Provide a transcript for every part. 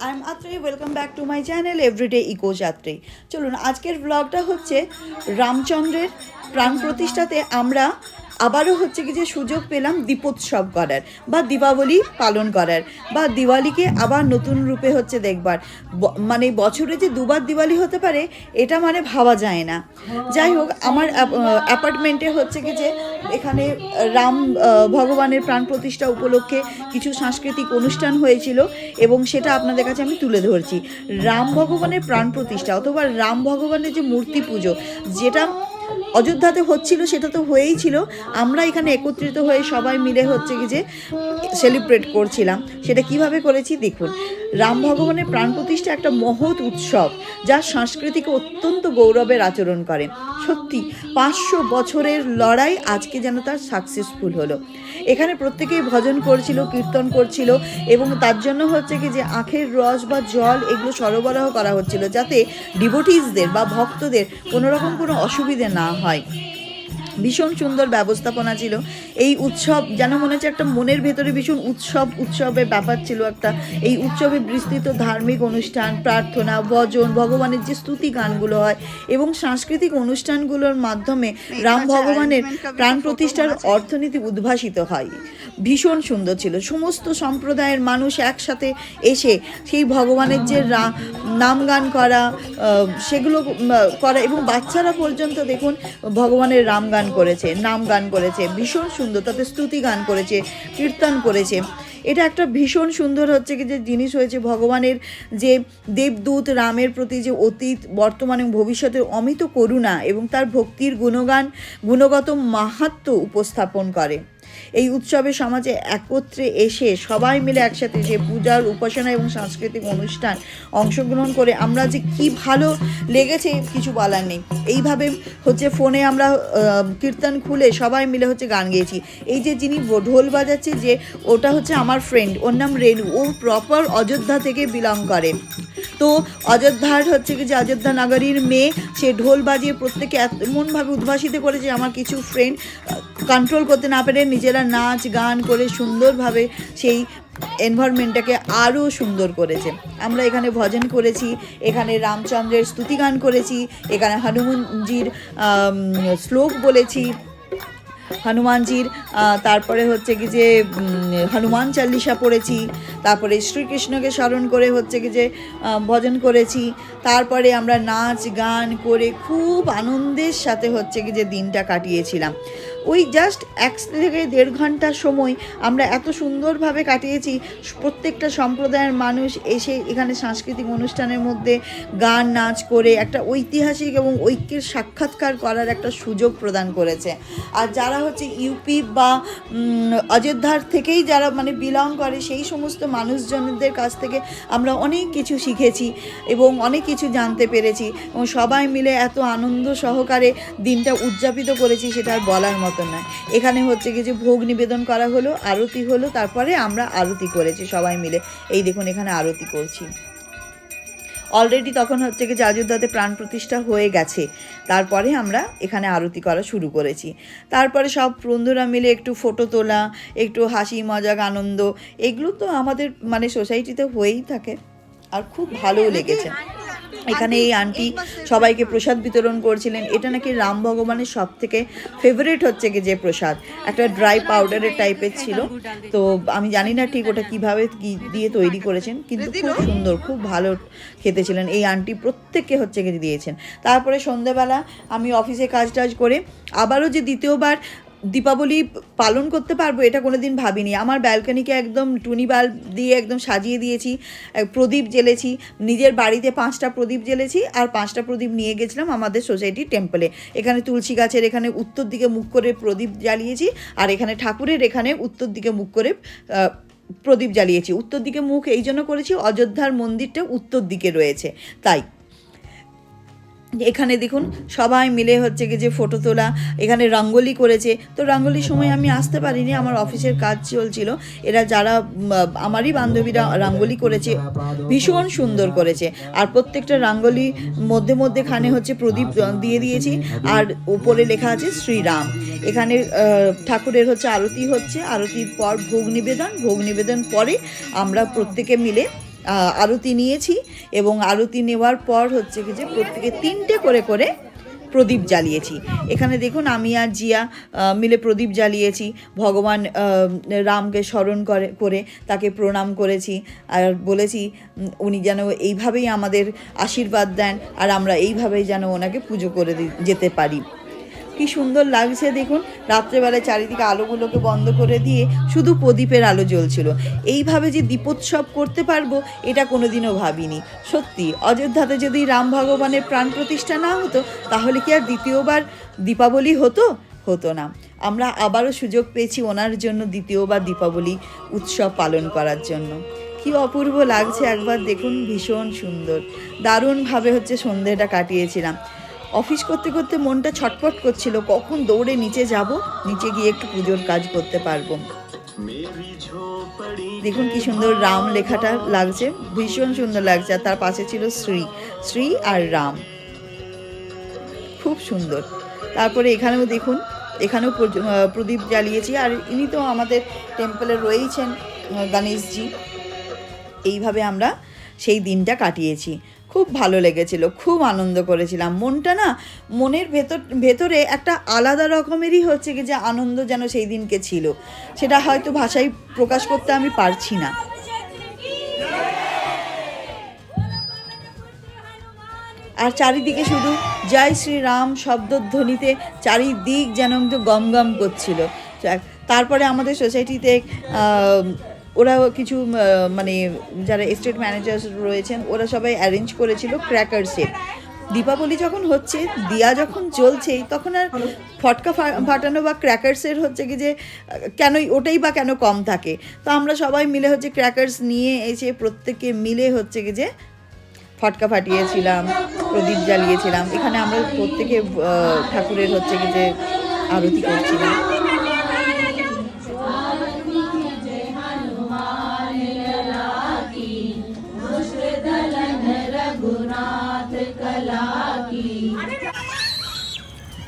I am Atre welcome back to my channel everyday eco Jatri চলুন, আজকের ব্লগটা হচ্ছে রামচন্দ্রের প্রাণ প্রতিষ্ঠাতে আমরা আবারও হচ্ছে কি যে সুযোগ পেলাম দীপোৎসব করার বা দীপাবলি পালন করার বা দিওয়ালিকে আবার নতুন রূপে হচ্ছে দেখবার। মানে বছরে যে দুবার দিওয়ালি হতে পারে, এটা মানে ভাবা যায় না। যাই হোক, আমার অ্যাপার্টমেন্টে হচ্ছে কি যে এখানে রাম ভগবানের প্রাণ প্রতিষ্ঠা উপলক্ষে কিছু সাংস্কৃতিক অনুষ্ঠান হয়েছিল এবং সেটা আপনাদের কাছে আমি তুলে ধরছি। রাম ভগবানের প্রাণ প্রতিষ্ঠা অথবা রাম ভগবানের যে মূর্তি পুজো, যেটা অযোধ্যাতে হচ্ছিল, সেটা তো হয়েই ছিল। আমরা এখানে একত্রিত হয়ে সবাই মিলে হচ্ছে কি যে সেলিব্রেট করছিলাম। সেটা কীভাবে করেছি দেখুন। রাম ভগবানের প্রাণ প্রতিষ্ঠা একটা মহৎ উৎসব, যা সংস্কৃতিকে অত্যন্ত গৌরবের আচরণ করে। সত্যি, পাঁচশো বছরের লড়াই আজকে যেন তার সাকসেসফুল হলো। এখানে প্রত্যেকেই ভজন করছিল, কীর্তন করছিল এবং তার জন্য হচ্ছে কি যে আখের রস বা জল এগুলো সরবরাহ করা হচ্ছিল যাতে ডিভোটিসদের বা ভক্তদের কোনো রকম কোনো অসুবিধে না হয়। ভীষণ সুন্দর ব্যবস্থাপনা ছিল। এই উৎসব যেন মনে হচ্ছে একটা মনের ভেতরে ভীষণ উৎসব, উৎসবের ব্যাপার ছিল একটা। এই উৎসবে বিস্তৃত ধার্মিক অনুষ্ঠান, প্রার্থনা, ভজন, ভগবানের যে স্তুতি গানগুলো হয় এবং সাংস্কৃতিক অনুষ্ঠানগুলোর মাধ্যমে রাম ভগবানের প্রাণ প্রতিষ্ঠার অর্থনীতি উদ্ভাসিত হয়। ভীষণ সুন্দর ছিল। সমস্ত সম্প্রদায়ের মানুষ একসাথে এসে সেই ভগবানের যে নাম গান করা সেগুলো করা এবং বাচ্চারা পর্যন্ত দেখুন ভগবানের রাম গান করেছে, নাম গান করেছে, ভীষণ সুন্দর, তাতে স্তুতি গান করেছে, কীর্তন করেছে। এটা একটা ভীষণ সুন্দর হচ্ছে কি যে জিনিস হয়েছে ভগবানের যে দেবদূত রামের প্রতি যে অতীত, বর্তমান এবং ভবিষ্যতের অমিত করুণা এবং তার ভক্তির গুণগান, গুণগত মাহাত্ম উপস্থাপন করে। এই উৎসবে সমাজে একত্রে এসে সবাই মিলে একসাথে যে পূজার উপাসনা এবং সাংস্কৃতিক অনুষ্ঠান অংশগ্রহণ করে আমরা যে কি ভালো লেগেছে কিছু বলার নেই। এইভাবে হচ্ছে ফোনে আমরা কীর্তন খুলে সবাই মিলে হচ্ছে গান গেয়েছি। এই যে যিনি ঢোল বাজাচ্ছে যে, ওটা হচ্ছে আমার ফ্রেন্ড ওর নাম রেণু ও প্রপার অযোধ্যা থেকে বিলং করে। তো অযোধ্যার হচ্ছে কি যে অযোধ্যা নগরীর মেয়ে, সে ঢোল বাজিয়ে প্রত্যেকে এমনভাবে উদ্ভাসিত করেছে আমার কিছু ফ্রেন্ড কন্ট্রোল করতে না পেরে নিজেরা নাচ, গান করে সুন্দরভাবে সেই এনভায়রনমেন্টটাকে আরও সুন্দর করেছে। আমরা এখানে ভজন করেছি, এখানে রামচন্দ্রের স্তুতি গান করেছি, এখানে হনুমানজির শ্লোক বলেছি। হনুমানজির তারপরে হচ্ছে কি যে হনুমান চাল্লিশা পড়েছি, তারপরে শ্রীকৃষ্ণকে স্মরণ করে হচ্ছে কি যে ভজন করেছি। তারপরে আমরা নাচ, গান করে খুব আনন্দের সাথে হচ্ছে কি যে দিনটা কাটিয়েছিলাম। ওই জাস্ট এক থেকে দেড় ঘণ্টা সময় আমরা এত সুন্দরভাবে কাটিয়েছি। প্রত্যেকটা সম্প্রদায়ের মানুষ এসে এখানে সাংস্কৃতিক অনুষ্ঠানের মধ্যে গান, নাচ করে একটা ঐতিহাসিক এবং ঐক্যের সাক্ষাৎকার করার একটা সুযোগ প্রদান করেছে। আর যারা হচ্ছে ইউপি বা অযোধ্যার থেকেই যারা মানে বিলং করে, সেই সমস্ত মানুষজনদের কাছ থেকে আমরা অনেক কিছু শিখেছি এবং অনেক কিছু জানতে পেরেছি। এবং সবাই মিলে এত আনন্দ সহকারে দিনটা উদযাপিত করেছি, সেটা আর বলার মতো নয়। এখানে হচ্ছে কি যে ভোগ নিবেদন করা হলো, আরতি হলো, তারপরে আমরা আরতি করেছি সবাই মিলে। এই দেখুন, এখানে আরতি করছি। অলরেডি তখন হচ্ছে কি অযোধ্যাতে প্রাণ প্রতিষ্ঠা হয়ে গেছে। তারপরে আমরা এখানে আরতি করা শুরু করেছি। তারপরে সব বন্ধুরা মিলে একটু ফটো তোলা, একটু হাসি, মজাক, আনন্দ, এগুলো তো আমাদের মানে সোসাইটিতে হয়েই থাকে। আর খুব ভালোও লেগেছে। এখানে এই আন্টি সবাইকে প্রসাদ বিতরণ করছিলেন। এটা নাকি রাম ভগবানের সব থেকে ফেভারিট হচ্ছে কি যে প্রসাদ। একটা ড্রাই পাউডারের টাইপের ছিল। তো আমি জানি না ঠিক ওটা কীভাবে কি দিয়ে তৈরি করেছেন কিন্তু খুব সুন্দর খুব ভালো খেতে ছিলেন এই আন্টি প্রত্যেককে হচ্ছে কি দিয়েছেন। তারপরে সন্ধেবেলা আমি অফিসে কাজ টাজ করে আবারও যে দ্বিতীয়বার দীপাবলি পালন করতে পারব, এটা কোনো দিন ভাবিনি। আমার ব্যালকনিকে একদম টুনি বাল্ব দিয়ে একদম সাজিয়ে দিয়েছি প্রদীপ জ্বেলেছি, নিজের বাড়িতে পাঁচটা প্রদীপ জ্বেলেছি, আর পাঁচটা প্রদীপ নিয়ে গেছিলাম আমাদের সোসাইটি টেম্পলে। এখানে তুলসী গাছের এখানে উত্তর দিকে মুখ করে প্রদীপ জ্বালিয়েছি, আর এখানে ঠাকুরের এখানে উত্তর দিকে মুখ করে প্রদীপ জ্বালিয়েছি। উত্তর দিকে মুখ এই জন্য করেছি, অযোধ্যার মন্দিরটা উত্তর দিকে রয়েছে, তাই। এখানে দেখুন, সবাই মিলে হচ্ছে কি যে ফটো তোলা, এখানে রঙ্গোলি করেছে। তো রঙ্গোলির সময় আমি আসতে পারিনি, আমার অফিসের কাজ চলছিল। এরা যারা আমারই বান্ধবীরা রঙ্গোলি করেছে, ভীষণ সুন্দর করেছে। আর প্রত্যেকটা রঙ্গোলি মধ্যে মধ্যেখানে হচ্ছে প্রদীপ দিয়ে দিয়েছি, আর উপরে লেখা আছে শ্রীরাম। এখানে ঠাকুরের হচ্ছে আরতি হচ্ছে, আরতির পর ভোগ নিবেদন ভোগ নিবেদন পরে আমরা প্রত্যেকে মিলে আরতি নিয়েছি এবং আরতি নেওয়ার পর হচ্ছে কি যে প্রত্যেকে তিনটে করে করে প্রদীপ জ্বালিয়েছি। এখানে দেখুন আমি আর জিয়া মিলে প্রদীপ জ্বালিয়েছি। ভগবান রামকে স্মরণ করে করে তাকে প্রণাম করেছি আর বলেছি উনি যেন এইভাবেই আমাদের আশীর্বাদ দেন আর আমরা এইভাবেই যেন ওনাকে পুজো করে যেতে পারি। কি সুন্দর লাগছে দেখুন। রাত্রেবেলায় চারিদিকে আলোগুলোকে বন্ধ করে দিয়ে শুধু প্রদীপের আলো জ্বলছিল। এইভাবে যে দীপোৎসব করতে পারব, এটা কোনোদিনও ভাবিনি। সত্যি, অযোধ্যাতে যদি রাম ভগবানের প্রাণ প্রতিষ্ঠা না হতো, তাহলে কি আর দ্বিতীয়বার দীপাবলি হতো? হতো না। আমরা আবারও সুযোগ পেয়েছি ওনার জন্য দ্বিতীয়বার দীপাবলি উৎসব পালন করার জন্য। কি অপূর্ব লাগছে একবার দেখুন, ভীষণ সুন্দর। দারুণভাবে হচ্ছে সন্ধেটা কাটিয়েছিলাম। অফিস করতে করতে মনটা ছটফট করছিল, কখন দৌড়ে নিচে যাব? নিচে গিয়ে একটু পুজোর কাজ করতে পারব। দেখুন কি সুন্দর রাম লেখাটা লাগছে, ভীষণ সুন্দর লাগছে, আর তার পাশে ছিল শ্রী শ্রী আর রাম। খুব সুন্দর। তারপরে এখানেও দেখুন, এখানেও প্রদীপ জ্বালিয়েছি, আর ইনি তো আমাদের টেম্পলে রয়েইছেন গণেশজি। এইভাবে আমরা সেই দিনটা কাটিয়েছি। খুব ভালো লেগেছিল, খুব আনন্দ করেছিলাম। মনটা না, মনের ভেতর, ভেতরে একটা আলাদা রকমেরই হচ্ছে কি যে আনন্দ যেন সেই দিনকে ছিল। সেটা হয়তো ভাষায় প্রকাশ করতে আমি পারছি না। আর চারিদিকে শুধু জয় শ্রীরাম শব্দধ্বনিতে চারিদিক যেন একটু গম গম করছিল তারপরে আমাদের সোসাইটিতে ওরা কিছু মানে যারা এস্টেট ম্যানেজার রয়েছেন, ওরা সবাই অ্যারেঞ্জ করেছিল ক্র্যাকারসের দীপাবলি যখন হচ্ছে, দিয়া যখন চলছে তখন আর ফটকা ফাটানো বা ক্র্যাকার্সের হচ্ছে কি যে, কেনই ওটাই বা কেন কম থাকে? তো আমরা সবাই মিলে হচ্ছে ক্র্যাকার্স নিয়ে এসে প্রত্যেকে মিলে হচ্ছে কি যে, ফটকা ফাটিয়েছিলাম, প্রদীপ জ্বালিয়েছিলাম। এখানে আমরা প্রত্যেকে ঠাকুরের হচ্ছে কি যে আরতি করছিলাম।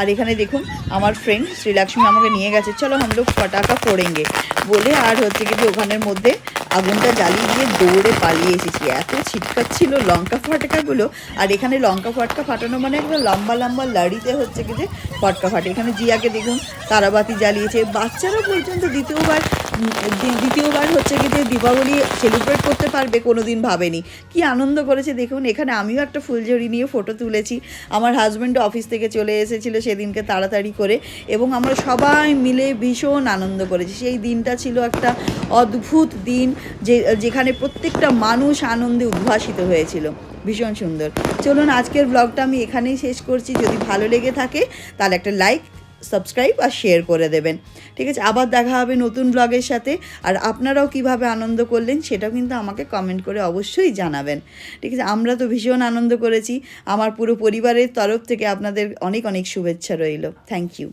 আর এখানে দেখুন, আমার ফ্রেন্ড শ্রীলক্ষ্মী আমাকে নিয়ে গেছে। চলো হামলোক ফটাকা পড়েঙ্গে বলে আর হচ্ছে কি ওখানের মধ্যে আগুনটা জ্বালিয়ে দিয়ে দৌড়ে পালিয়ে এসেছি। এত ছিটকাচ্ছিল লঙ্কা ফটকাগুলো। আর এখানে লঙ্কা ফটকা ফাটানো মানে একদম লম্বা লম্বা লাড়িতে হচ্ছে কি যে ফটকা ফাটে। এখানে জিয়াকে দেখুন তারাবাতি জ্বালিয়েছে। বাচ্চারা পর্যন্ত দ্বিতীয়বার দ্বিতীয়বার হচ্ছে কি যে দীপাবলি সেলিব্রেট করতে পারবে কোনো দিন ভাবেনি। কি আনন্দ করেছে দেখুন। এখানে আমিও একটা ফুলঝড়ি নিয়ে ফটো তুলেছি। আমার হাজব্যান্ড অফিস থেকে চলে এসেছিল সেদিনকে তাড়াতাড়ি করে এবং আমরা সবাই মিলে ভীষণ আনন্দ করেছি। সেই দিনটা ছিল একটা অদ্ভুত দিন। যে, যেখানে প্রত্যেকটা মানুষ আনন্দে উদ্ভাসিত হয়েছিল। ভীষণ সুন্দর। চলুন আজকের ব্লগটা আমি এখানেই শেষ করছি। যদি ভালো লেগে থাকে, তাহলে একটা লাইক সাবস্ক্রাইব আর শেয়ার করে দেবেন। ঠিক আছে? আবার দেখা হবে নতুন ব্লগের সাথে। আর আপনারাও কীভাবে আনন্দ করলেন, সেটাও কিন্তু আমাকে কমেন্ট করে অবশ্যই জানাবেন। ঠিক আছে? আমরা তো ভীষণ আনন্দ করেছি। আমার পুরো পরিবারের তরফ থেকে আপনাদের অনেক অনেক শুভেচ্ছা রইল। Thank you